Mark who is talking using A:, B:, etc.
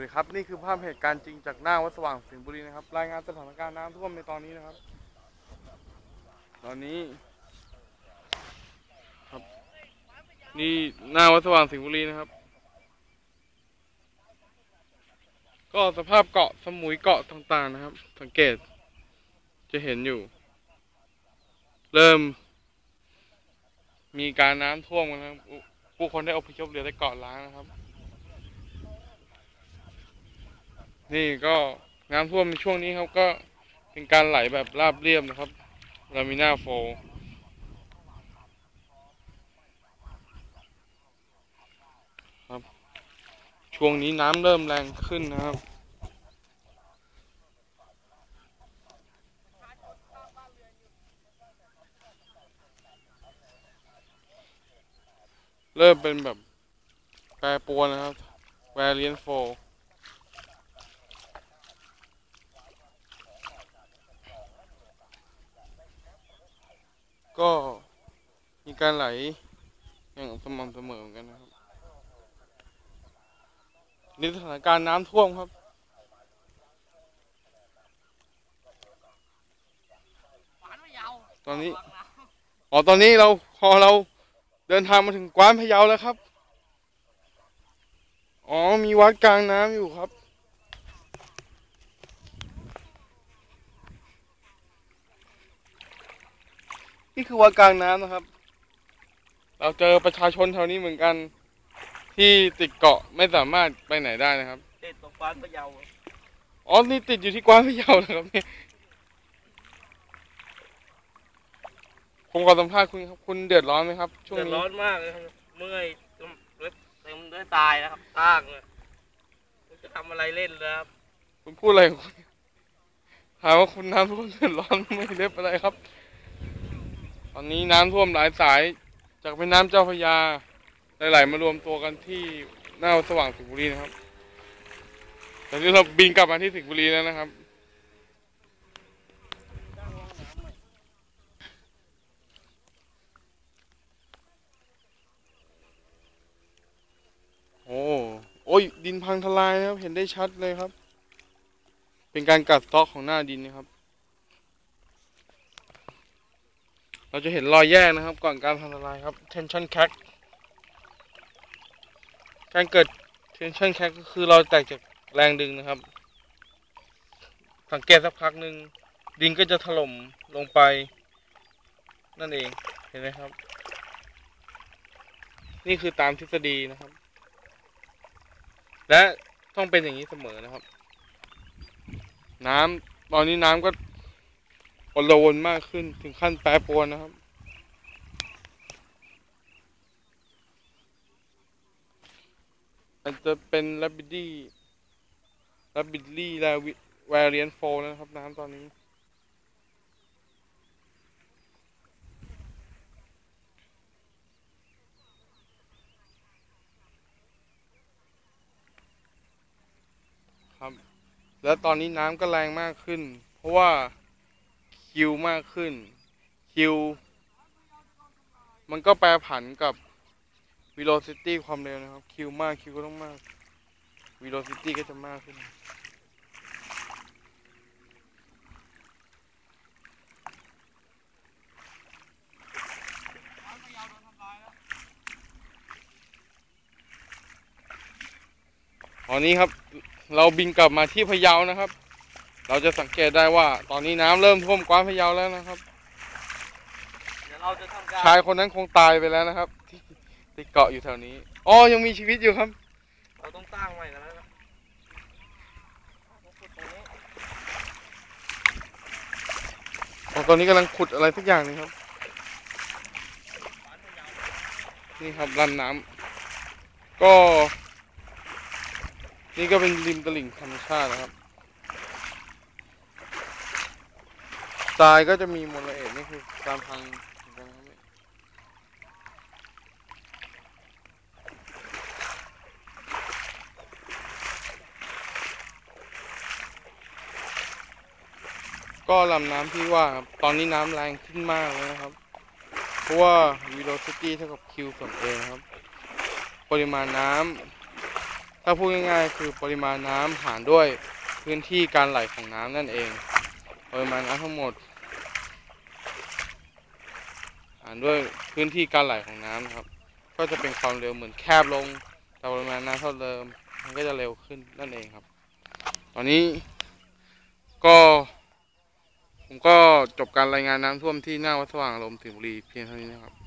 A: บุรีครับนี่คือภาพเหตุการณ์จริงจากหน้าวัดสว่างสิงห์บุรีนะครับ รายงานสถานการณ์น้ำท่วมในตอนนี้นะครับ ตอนนี้ครับนี่หน้าวัดสว่างสิงห์บุรีนะครับ ก็สภาพเกาะสมุยเกาะต่างๆนะครับ สังเกตจะเห็นอยู่ เริ่ม มีการน้ำท่วมกันนะครับผู้คนได้อพยพเหลือแต่เกาะล้างนะครับ นี่ก็น้ำท่วมในช่วงนี้ครับก็เป็นการไหลแบบราบเรียบนะครับลามิน่าโฟครับ ช่วงนี้น้ำเริ่มแรงขึ้นนะครับเริ่มเป็นแบบแปรปรวนนะครับ variant 4 ก็มีการไหลอย่างสม่ำเสมอเหมือนกันนะครับนี่สถานการณ์น้ำท่วมครับตอนนี้อ๋อตอนนี้เราพอเราเดินทางมาถึงกวานพะเยาแล้วครับ อ๋อมีวัดกลางน้ำอยู่ครับ นี่คือวัดกลางน้ำนะครับ เราเจอประชาชนแถวนี้เหมือนกัน ที่ติดเกาะไม่สามารถไปไหนได้นะครับ
B: ติดตรงกวานพะเยา
A: อ๋อนี่ติดอยู่ที่กวานพะเยานะครับเนี่ยผมขอสัมภาษณ์คุณครับคุณเดือดร้อนไหมครับช่วง
B: เดือด
A: นี้
B: ร้อนมากเลยครับเมื่อยจนเล็บเต็มด้วยตายนะครับตั้งเลยไม่รู้จะทำอะไรเล่นเลยครับ
A: คุณพูดอะไรของคุณถามว่าคุณน้ำท่วมเดือดร้อนไม่เล็บอะไรครับ ตอนนี้น้ำท่วมหลายสาย จากแม่น้ำเจ้าพระยาไหลๆมารวมตัวกันที่หน้าสว่างสิงห์บุรีนะครับตอนนี้เราบินกลับมาที่สิงห์บุรีแล้วนะครับ โอ้โอ้ยดินพังทลายนะครับ เห็นได้ชัดเลยครับ เป็นการกัดเซอกของหน้าดินนะครับ เราจะเห็นรอยแยกนะครับ ก่อนการพังทลายครับ tension crack การเกิด tension crack ก็คือเราแตกจากแรงดึงนะครับ สังเกตสักพักหนึ่งดินก็จะถล่มลงไป นั่นเองเห็นไหมครับ นี่คือตามทฤษฎีนะครับ และต้องเป็นอย่างนี้เสมอนะครับ น้ำตอนนี้น้ำก็ อลวนมากขึ้นถึงขั้นแปรปรวนนะครับ อาจจะเป็น rapidly rapidly variant 4นะครับน้ำตอนนี้ ครับ แล้วตอนนี้น้ำก็แรงมากขึ้น เพราะว่า คิวมากขึ้น คิว มันก็แปรผันกับ velocity ความเร็วนะครับ คิวมากคิวก็ต้องมาก velocity ก็จะมากขึ้น ตอนนี้ครับ เราบินกลับมาที่พะเยานะครับ เราจะสังเกตได้ว่า ตอนนี้น้ำเริ่มท่วมกว้านพะเยาแล้วนะครับ
B: เดี๋ยวเราจะทำการ
A: ชายคนนั้นคงตายไปแล้วนะครับ ที่ที่เกาะอยู่แถวนี้อ๋อยังมีชีวิตอยู่ครับ
B: เราต้องตั้งใหม่กันแล้วนะต้องขุดตรงนี้
A: อ๋อตอนนี้กำลังขุดอะไรสักอย่างหนึงครับ นี่ครับลำน้ำก็ นี่ก็เป็นริมตลิ่งธรรมชาตินะครับ ทรายก็จะมีมลเอียดนี่คือการพังเหมือนกันนะครับเนี่ยก็ลำน้ำที่ว่าครับ ตอนนี้น้ำแรงขึ้นมากเลยนะครับ เพราะว่า velocity เท่ากับ q ส่วน a นะครับ ปริมาณน้ำถ้าาพูดง่ายๆ คือปริมาณน้ำหารด้วยพื้นที่การไหลของน้ำนั่นเอง ปริมาณน้ำทั้งหมด หารด้วยพื้นที่การไหลของน้ำครับ ก็จะเป็นความเร็วเหมือนแคบลงแต่ปริมาณน้ำเท่าเดิม มันก็จะเร็วขึ้นนั่นเองครับ ตอนนี้ก็ ผมก็จบการรายงานน้ำท่วมที่หน้าวัดสว่างอารมณ์สิงห์บุรีเพียงเท่านี้นะครับ